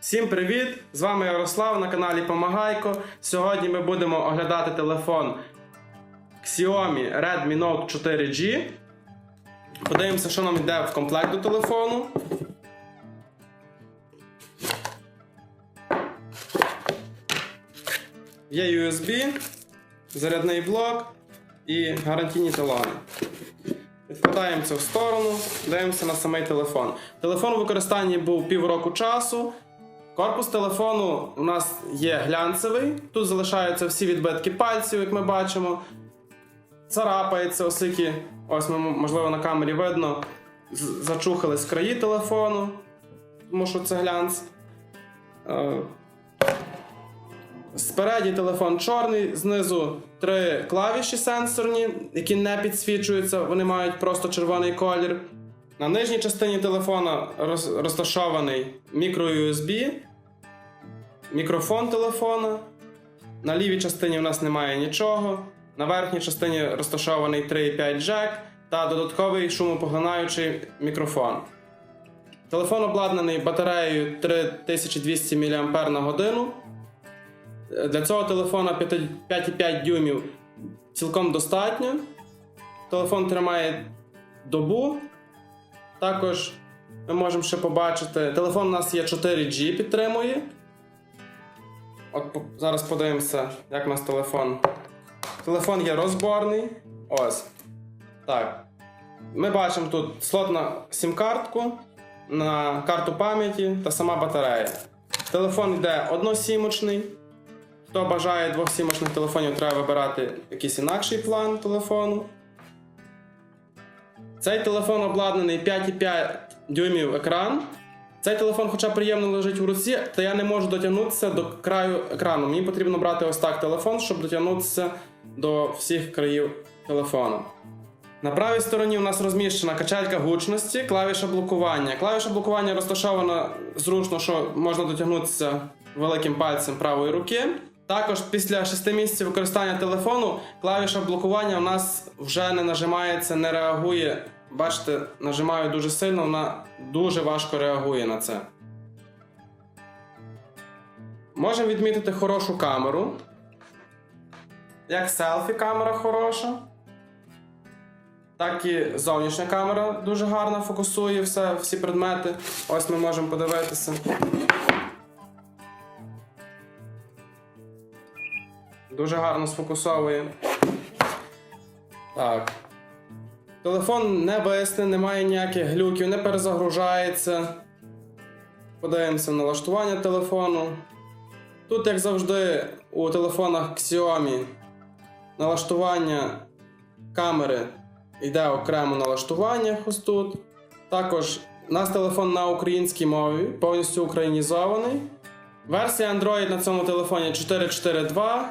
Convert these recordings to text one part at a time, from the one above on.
Всім привіт! З вами Ярослав на каналі Помагайко. Сьогодні ми будемо оглядати телефон Xiaomi Redmi Note 4G. Подивимося, що нам йде в комплект до телефону. Є USB, зарядний блок і гарантійні талони. Відкладаємо це в сторону, дивимося на самий телефон. Телефон у використанні був півроку часу. Корпус телефону у нас є глянцевий. Тут залишаються всі відбитки пальців, як ми бачимо. Царапається, оскільки, ось ми, можливо, на камері видно, з- зачухались краї телефону, тому що це глянц. Е, Спереді телефон чорний, знизу три клавіші сенсорні, які не підсвічуються, вони мають просто червоний колір. На нижній частині телефона розташований мікро-USB, мікрофон телефона. На лівій частині в нас немає нічого. На верхній частині розташований 3,5 джек та додатковий шумопоглинаючий мікрофон. Телефон обладнаний батареєю 3200 мАч на годину. Для цього телефона 5,5 дюймів цілком достатньо. Телефон тримає добу. Також ми можемо ще побачити. Телефон у нас є 4G підтримує. От зараз подивимося, як у нас телефон. Телефон є розборний. Ось. Так. Ми бачимо тут слот на сім-картку, на карту пам'яті та сама батарея. Телефон йде односімочний. Хто бажає двохсімочних телефонів, треба вибирати якийсь інакший план телефону. Цей телефон обладнаний 5,5 дюймів екран. Цей телефон, хоча приємно лежить в руці, то я не можу дотягнутися до краю екрану. Мені потрібно брати ось так телефон, щоб дотягнутися до всіх країв телефону. На правій стороні у нас розміщена качелька гучності, клавіша блокування. Клавіша блокування розташована зручно, що можна дотягнутися великим пальцем правої руки. Також після 6 місяців використання телефону клавіша блокування у нас вже не нажимається, не реагує. Бачите, нажимаю дуже сильно, вона дуже важко реагує на це. Можемо відмітити хорошу камеру. Як селфі камера хороша. Так і зовнішня камера дуже гарно фокусує все, всі предмети. Ось ми можемо подивитися. Дуже гарно сфокусовує. Так. Телефон не висне, немає ніяких глюків, не перезагружається. Подивимося на налаштування телефону. Тут, як завжди, у телефонах Xiaomi налаштування камери йде окремо налаштування ось тут. Також у нас телефон на українській мові, повністю українізований. Версія Android на цьому телефоні 4.4.2.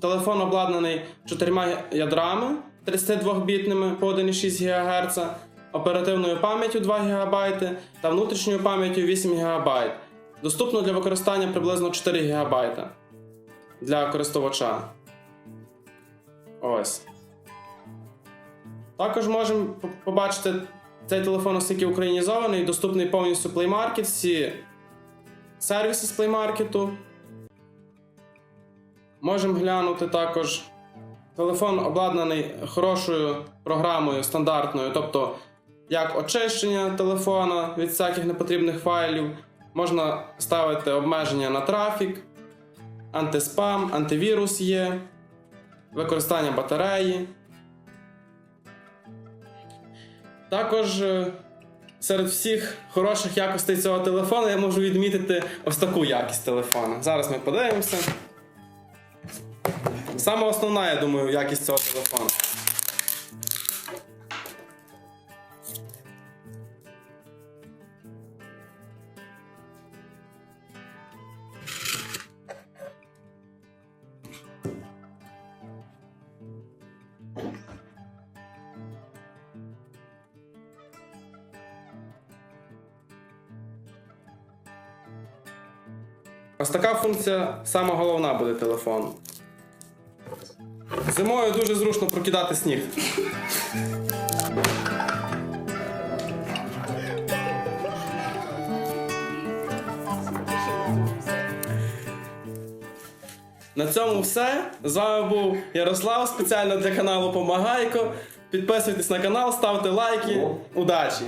Телефон обладнаний 4 ядрами 32-бітними по 1,6 ГГц, оперативною пам'яттю 2 ГБ та внутрішньою пам'яттю 8 ГБ. Доступно для використання приблизно 4 ГБ для користувача. Ось. Також можемо побачити цей телефон, оскільки українізований, доступний повністю Play Market, всі сервіси з Play Market. Можемо глянути також. Телефон обладнаний хорошою програмою стандартною, тобто як очищення телефона від всяких непотрібних файлів, можна ставити обмеження на трафік, антиспам, антивірус є, використання батареї. Також е, серед всіх хороших якостей цього телефону я можу відмітити ось таку якість телефона. Зараз ми подивимося. Саме основна, я думаю, якість цього телефону. Ось така функція сама головна буде телефону. Зимою дуже зручно прокидати сніг. На цьому все. З вами був Ярослав спеціально для каналу Помагайко. Підписуйтесь на канал, ставте лайки. Удачі!